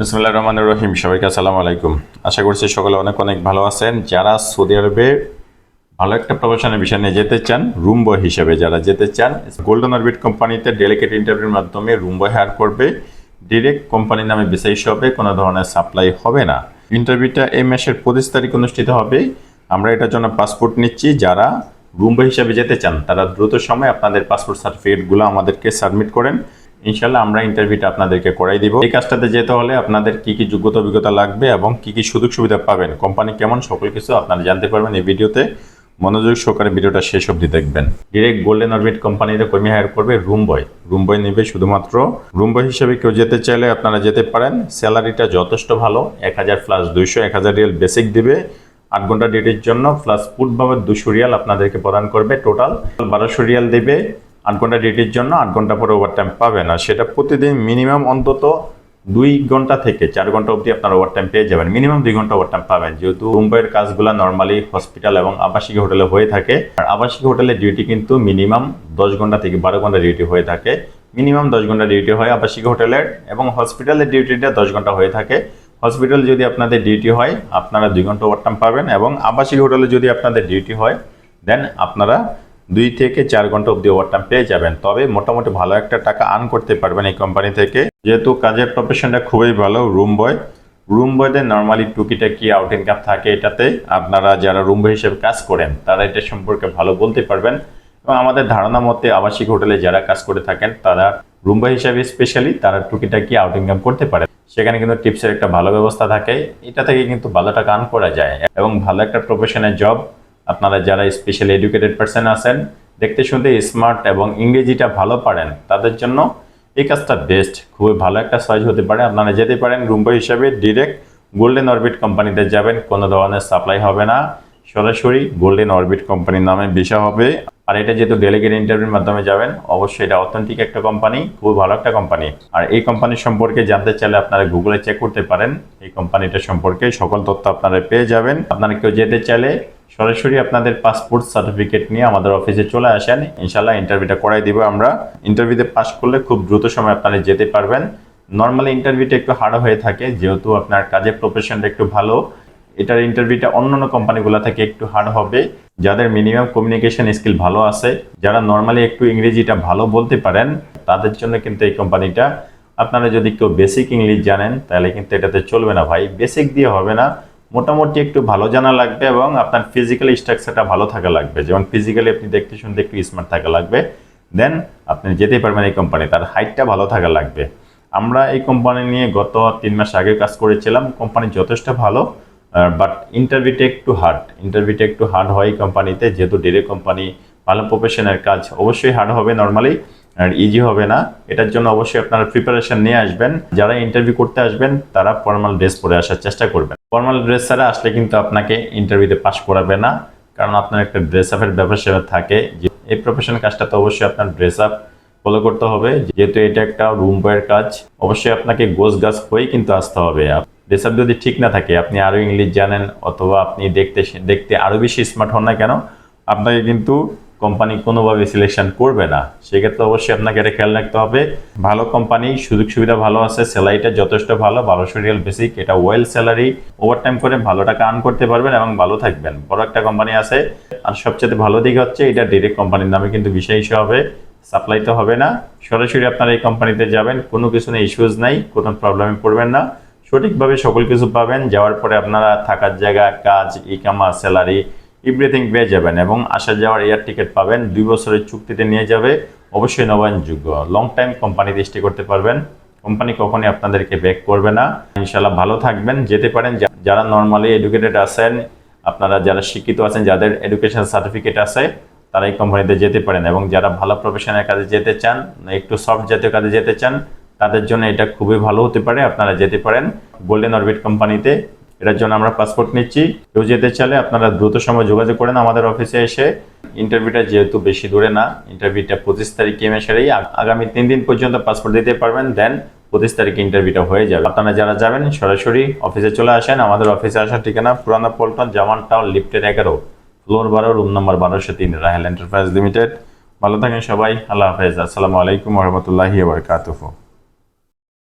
বিসমুল্লাহ রহমান রহিম। সবাইকে আসসালামু আলাইকুম। আশা করছি সকলে অনেক অনেক ভালো আছেন। যারা সৌদি আরবে ভালো একটা প্রফেশনের বিষয় নিয়ে যেতে চান রুম বয় হিসেবে যারা যেতে চান গোল্ডেন অরবিট কোম্পানিতে ডেলিকেট ইন্টারভিউর মাধ্যমে রুম বয় হায়ার করবে। ডিরেক্ট কোম্পানির নামে বিশেষ হবে, কোনো ধরনের সাপ্লাই হবে না। ইন্টারভিউটা এই মাসের পঁচিশ তারিখ অনুষ্ঠিত হবে। আমরা এটার জন্য পাসপোর্ট নিচ্ছি। যারা রুম বয় হিসেবে যেতে চান, তারা দ্রুত সময় আপনাদের পাসপোর্ট সার্টিফিকেটগুলো আমাদেরকে সাবমিট করেন। ইনশাল্লাহ আমরা ইন্টারভিউটা আপনাদেরকে করাই দিব। এই কাজটাতে যেতে হলে আপনাদের কি কি যোগ্যতা, অভিজ্ঞতা লাগবে এবং কি কি সুযোগ সুবিধা পাবেন, কোম্পানি কেমন, সকল কিছু আপনারা জানতে পারবেন এই ভিডিওতে। মনোযোগ সহকারে ভিডিওটা শেষ অবধি দেখবেন। ডিরেক্ট গোল্ডেন অরবিট কোম্পানিতে কর্মী হায়ার করবে রুম বয় রুম বয় নেবে শুধুমাত্র রুম বয় হিসেবে কেউ যেতে চাইলে আপনারা যেতে পারেন। স্যালারিটা যথেষ্ট ভালো, এক হাজার প্লাস দুইশো, এক হাজার রিয়াল বেসিক দিবে। আট ঘণ্টা ডিউটির জন্য প্লাস ফুড দুশো রিয়াল আপনাদেরকে প্রদান করবে টোটাল বারোশো রিয়াল দেবে। আট ঘণ্টা ডিউটির জন্য আট ঘণ্টা পরে ওভার টাইম পাবেন আর সেটা প্রতিদিন মিনিমাম অন্তত দুই ঘণ্টা থেকে চার ঘণ্টা অবধি আপনার ওভার টাইম পেয়ে যাবেন। মিনিমাম দুই ঘণ্টা ওভার টাইম পাবেন। যেহেতু মুম্বাইয়ের কাজগুলো নর্মালি হসপিটাল এবং আবাসিক হোটেলে হয়ে থাকে, আর আবাসিক হোটেলের ডিউটি কিন্তু মিনিমাম দশ ঘণ্টা থেকে বারো ঘণ্টা ডিউটি হয়ে থাকে। মিনিমাম দশ ঘণ্টা ডিউটি হয় আবাসিক হোটেলের এবং হসপিটালের ডিউটিটা দশ ঘণ্টা হয়ে থাকে। হসপিটাল যদি আপনাদের ডিউটি হয়, আপনারা দুই ঘণ্টা ওভারটাইম পাবেন এবং আবাসিক হোটেলে যদি আপনাদের ডিউটি হয় দেন আপনারা দুই থেকে চার ঘণ্টা অবধি ওভারটাইম পেয়ে যাবেন। তবে মোটামুটি ভালো একটা টাকা আর্ন করতে পারবেন এই কোম্পানি থেকে। যেহেতু কাজের প্রফেশনটা খুবই ভালো রুম বয় রুম বয়দের নর্মালি টুকিটা কি আউট ইনকাম থাকে এটাতে আপনারা যারা রুম বয় হিসেবে কাজ করেন, তারা এটা সম্পর্কে ভালো বলতে পারবেন। এবং আমাদের ধারণা মতে আবাসিক হোটেলে যারা কাজ করে থাকেন, তারা রুম বয় হিসাবে স্পেশালি তারা টুকিটাকি আউট ইনকাম করতে পারে। সেখানে কিন্তু টিপসের একটা ভালো ব্যবস্থা থাকে। এটা থেকে কিন্তু ভালো টাকা আর্ন করা যায়। এবং ভালো একটা প্রফেশনের জব আপনারা যারা স্পেশালি এডুকেটেড পার্সন আছেন, দেখতে শুনতে স্মার্ট এবং ইংরেজিটা ভালো পারেন, তাদের জন্য এই কাজটা বেস্ট খুবই ভালো একটা সাইজ হতে পারে। আপনারা যেতে পারেন রুম বয় হিসাবে ডিরেক্ট গোল্ডেন অরবিট কোম্পানিতে যাবেন, কোনো ধরনের সাপ্লাই হবে না। সরাসরি গোল্ডেন অরবিট কোম্পানির নামে ভিসা হবে। আর এটা যেহেতু ডেলিগেট ইন্টারভিউর মাধ্যমে যাবেন, অবশ্যই এটা অথেন্টিক একটা কোম্পানি খুব ভালো একটা কোম্পানি আর এই কোম্পানির সম্পর্কে জানতে চাইলে আপনারা গুগলে চেক করতে পারেন। এই কোম্পানিটা সম্পর্কে সকল তথ্য আপনারা পেয়ে যাবেন। আপনারা কেউ যেতে চাইলে সরাসরি আপনাদের পাসপোর্ট সার্টিফিকেট নিয়ে আমাদের অফিসে চলে আসেন। ইনশাল্লাহ ইন্টারভিউটা করাই দিব আমরা। ইন্টারভিউতে পাস করলে খুব দ্রুত সময় আপনারা যেতে পারবেন। নর্মালি ইন্টারভিউটা একটু হার্ড হয়ে থাকে, যেহেতু আপনার কাজের প্রফেশনটা একটু ভালো, এটার ইন্টারভিউটা অন্যান্য কোম্পানিগুলো থেকে একটু হার্ড হবে। যাদের মিনিমাম কমিউনিকেশন স্কিল ভালো আছে, যারা নর্মালি একটু ইংরেজিটা ভালো বলতে পারেন, তাদের জন্য কিন্তু এই কোম্পানিটা আপনারা যদি কেউ বেসিক ইংলিশ জানেন, তাহলে কিন্তু এটাতে চলবে না ভাই। বেসিক দিয়ে হবে না। মোটামুটি একটু ভালো জানা লাগবে এবং আপনার ফিজিক্যাল স্ট্রাকচারটা ভালো থাকা লাগবে। যেমন ফিজিক্যালি আপনি দেখতে শুনতে একটু স্মার্ট থাকা লাগবে। দেন আপনি যেতে পারবেন এই কোম্পানি তার হাইটটা ভালো থাকা লাগবে। আমরা এই কোম্পানি নিয়ে গত তিন মাস আগে কাজ করেছিলাম কোম্পানি যথেষ্ট ভালো বাট ইন্টারভিউটা একটু হার্ড ইন্টারভিউটা একটু হার্ড হয় এই কোম্পানিতে যেহেতু ডিরেক্ট কোম্পানি ভালো প্রফেশনের কাজ অবশ্যই হার্ড হবে নর্মালি আর ইজি হবে না। এটার জন্য অবশ্যই আপনারা প্রিপারেশন নিয়ে আসবেন। যারা ইন্টারভিউ করতে আসবেন, তারা ফর্মাল ড্রেস পরে আসার চেষ্টা করবেন। ফর্মাল ড্রেস ছাড়া আসলে কিন্তু আপনাকে ইন্টারভিউতে পাস করাবে না। কারণ আপনার একটা ড্রেস আপের ব্যবসা থাকে। যে এই প্রফেশন কাজটা তো অবশ্যই আপনার ড্রেস আপ ফলো করতে হবে। যেহেতু এটা একটা রুম বয়ের কাজ, অবশ্যই আপনাকে গোছ গাছ হয়েই কিন্তু আসতে হবে। ড্রেস আপ যদি ঠিক না থাকে, আপনি আরও ইংলিশ জানেন, অথবা আপনি দেখতে দেখতে আরও বেশি স্মার্ট হন না কেন, আপনাকে কিন্তু কোম্পানি কোনোভাবে সিলেকশন করবে না, সেক্ষেত্রে অবশ্যই আপনাকে এটা খেয়াল রাখতে হবে। ভালো কোম্পানি, সুযোগ সুবিধা ভালো আছে স্যালারিটা যথেষ্ট ভালো, বারোশো রিয়াল বেসিক এটা ওয়েল স্যালারি ওভারটাইম করে ভালো টাকা আর্ন করতে পারবেন এবং ভালো থাকবেন। বড় একটা কোম্পানি আছে, আর সবচেয়ে ভালো দিক হচ্ছে এটা ডিরেক্ট কোম্পানির নামে কিন্তু বিষয় হবে সাপ্লাই তো হবে না। সরাসরি আপনারা এই কোম্পানিতে যাবেন, কোনো কিছু নেই ইস্যুজ নাই, কোনো প্রবলেমে পড়বেন না। সঠিকভাবে সকল কিছু পাবেন, যাওয়ার পরে আপনারা থাকার জায়গা, কাজ ইকামা স্যালারি এভরিথিং পেয়ে যাবেন এবং আসা যাওয়ার এয়ার টিকিট পাবেন। দুই বছরের চুক্তিতে নিয়ে যাবে। অবশ্যই নবায়নযোগ্য। লং টাইম কোম্পানি স্টে করতে পারবেন। কোম্পানি কখনই আপনাদেরকে ব্যাক করবে না। ইনশাল্লাহ ভালো থাকবেন। যেতে পারেন যারা নর্মালি এডুকেটেড আছেন, আপনারা যারা শিক্ষিত আছেন, যাদের এডুকেশন সার্টিফিকেট আছে, তারা এই কোম্পানিতে যেতে পারেন এবং যারা ভালো প্রফেশনের কাজে যেতে চান, একটু সফট জাতীয় কাজে যেতে চান, তাদের জন্য এটা খুবই ভালো হতে পারে। আপনারা যেতে পারেন। গোল্ডেন অরবিট কোম্পানিতে এটার জন্য আমরা পাসপোর্ট নিচ্ছি। কেউ যেতে চাইলে আপনারা দ্রুত সময় যোগাযোগ করেন আমাদের অফিসে এসে। ইন্টারভিউটা যেহেতু বেশি দূরে না ইন্টারভিউটা পঁচিশ তারিখ এ মাসেরই আগামী তিন দিন পর্যন্ত পাসপোর্ট দিতে পারবেন দেন পঁচিশ তারিখে ইন্টারভিউটা হয়ে যাবে। আপনারা যারা যাবেন, সরাসরি অফিসে চলে আসেন। আমাদের অফিসে আসার ঠিকানা পুরানা পল্টন জামান টাউন লিফটের এগারো, ফ্লোর বারো রুম নম্বর বারোশো তিন রাহেল এন্টারপ্রাইজ লিমিটেড ভালো থাকেন সবাই, আল্লাহ হাফেজ। আসসালামু আলাইকুম রহমতুল্লাহি বারকাতুহু।